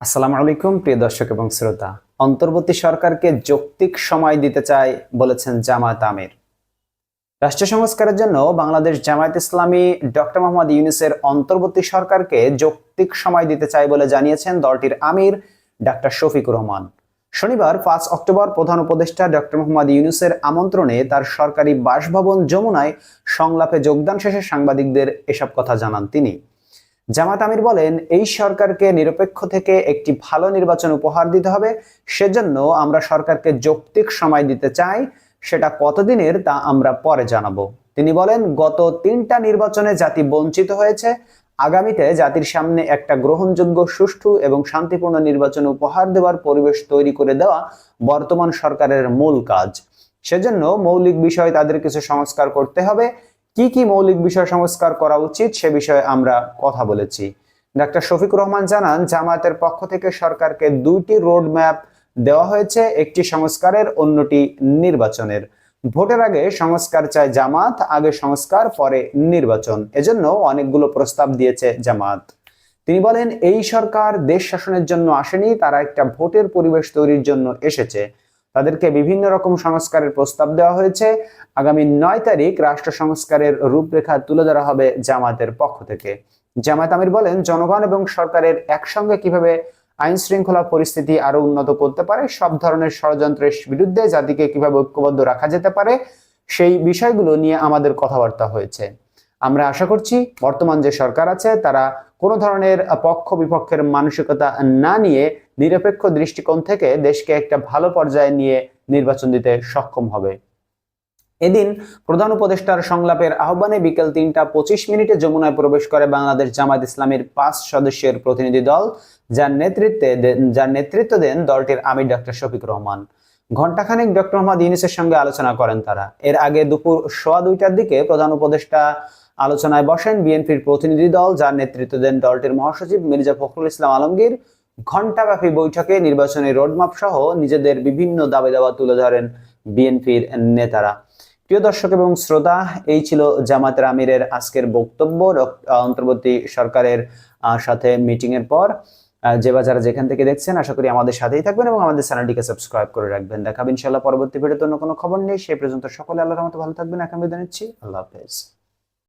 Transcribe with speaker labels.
Speaker 1: আসসালামু আলাইকুম, প্রিয় দর্শক এবং শ্রোতা। অন্তর্বর্তী সরকারকে যৌক্তিক সময় দিতে চায় বলেছেন জামায়াত আমির। রাষ্ট্র সংস্কারের জন্য বাংলাদেশ জামায়াত ইসলামী ডক্টর মোহাম্মদ ইউনুসের অন্তর্বর্তী সরকারকে যৌক্তিক সময় দিতে চায় বলে জানিয়েছেন দলটির আমির ডাক্তার শফিকুর রহমান। শনিবার পাঁচ অক্টোবর প্রধান উপদেষ্টা ডক্টর মোহাম্মদ ইউনুসের আমন্ত্রণে তার সরকারি বাসভবন যমুনায় সংলাপে যোগদান শেষে সাংবাদিকদের এসব কথা জানান তিনি। জামাত আমির বলেন, এই সরকারকে নিরপেক্ষ থেকে একটি ভালো নির্বাচন উপহার দিতে হবে। সেজন্য আমরা সরকারকে যৌক্তিক সময় দিতে চাই। সেটা কতদিনের তা আমরা পরে জানাব। তিনি বলেন, গত তিনটা নির্বাচনে জাতি বঞ্চিত হয়েছে। আগামীতে জাতির সামনে একটা গ্রহণযোগ্য, সুষ্ঠু এবং শান্তিপূর্ণ নির্বাচন উপহার দেওয়ার পরিবেশ তৈরি করে দেওয়া বর্তমান সরকারের মূল কাজ। সেজন্য মৌলিক বিষয় তাদের কিছু সংস্কার করতে হবে। কি কি মৌলিক বিষয় সংস্কার করা উচিত সে বিষয়ে আমরা কথা বলেছি। ডাক্তার শফিক রহমান জানান, জামায়াতের পক্ষ থেকে সরকারকে দুইটি রোড ম্যাপ দেওয়া হয়েছে, একটি সংস্কারের, অন্যটি নির্বাচনের। ভোটের আগে সংস্কার চায় জামাত, আগে সংস্কার, পরে নির্বাচন। এজন্য অনেকগুলো প্রস্তাব দিয়েছে জামাত। তিনি বলেন, এই সরকার দেশ শাসনের জন্য আসেনি, তারা একটা ভোটের পরিবেশ তৈরির জন্য এসেছে। তাদেরকে বিভিন্ন রকম সংস্কারের প্রস্তাব দেওয়া হয়েছে। আগামী নয় তারিখ রাষ্ট্র সংস্কারের রূপরেখা তুলে ধরা হবে জামাতের পক্ষ থেকে। জামায়াত আমির বলেন, জনগণ এবং সরকারের একসঙ্গে কীভাবে আইন শৃঙ্খলা পরিস্থিতি আরও উন্নত করতে পারে, সব ধরনের ষড়যন্ত্রের বিরুদ্ধে জাতিকে কীভাবে ঐক্যবদ্ধ রাখা যেতে পারে, সেই বিষয়গুলো নিয়ে আমাদের কথাবার্তা হয়েছে। আমরা আশা করছি বর্তমান যে সরকার আছে, তারা কোনো ধরনের পক্ষ বিপক্ষের মানসিকতা না নিয়ে নিরপেক্ষ দৃষ্টিকোণ থেকে দেশকে একটা ভালো পর্যায়ে নিয়ে নির্বাচন দিতে সক্ষম হবে। এদিন প্রধান উপদেষ্টার সংলাপের আহ্বানে বিকেল তিনটা পঁচিশ মিনিটে যমুনায় প্রবেশ করে বাংলাদেশ জামাত ইসলামের পাঁচ সদস্যের প্রতিনিধি দল। যার নেতৃত্বে যার নেতৃত্ব দেন দলটির আমির ডক্টর শফিক রহমান। ঘণ্টাখানেক ডক্টর মোহাম্মদ ইউনিসের সঙ্গে আলোচনা করেন তারা। এর আগে দুপুর সোয়া দুইটার দিকে প্রধান উপদেষ্টা আলোচনায় বসেন বিএনপির প্রতিনিধি দল, যার নেতৃত্ব দেন দলটির মহাসচিব মির্জা ফখরুল ইসলাম আলমগীর। ঘণ্টাব্যাপী বৈঠকে নির্বাচনী রোডম্যাপ সহ নিজেদের বিভিন্ন দাবি দাবা তুলে ধরেন বিএনপির নেতারা। প্রিয় দর্শক এবং শ্রোতা, এই ছিল জামাতের আমিরের আজকের বক্তব্য। অন্তর্বর্তী সরকারের সাথে মিটিং এর পর যে বা যারা যেখান থেকে দেখছেন, আশা করি আমাদের সাথেই থাকবেন এবং আমাদের চ্যানেলটিকে সাবস্ক্রাইব করে রাখবেন। দেখাবেন ইনশাল্লাহ পরবর্তী ভিডিওতে অন্য কোনো খবর নেই। সেই পর্যন্ত সকলে আল্লাহর মতো ভালো থাকবেন। এখন বিদায় নিচ্ছি। আল্লাহ হাফেজ।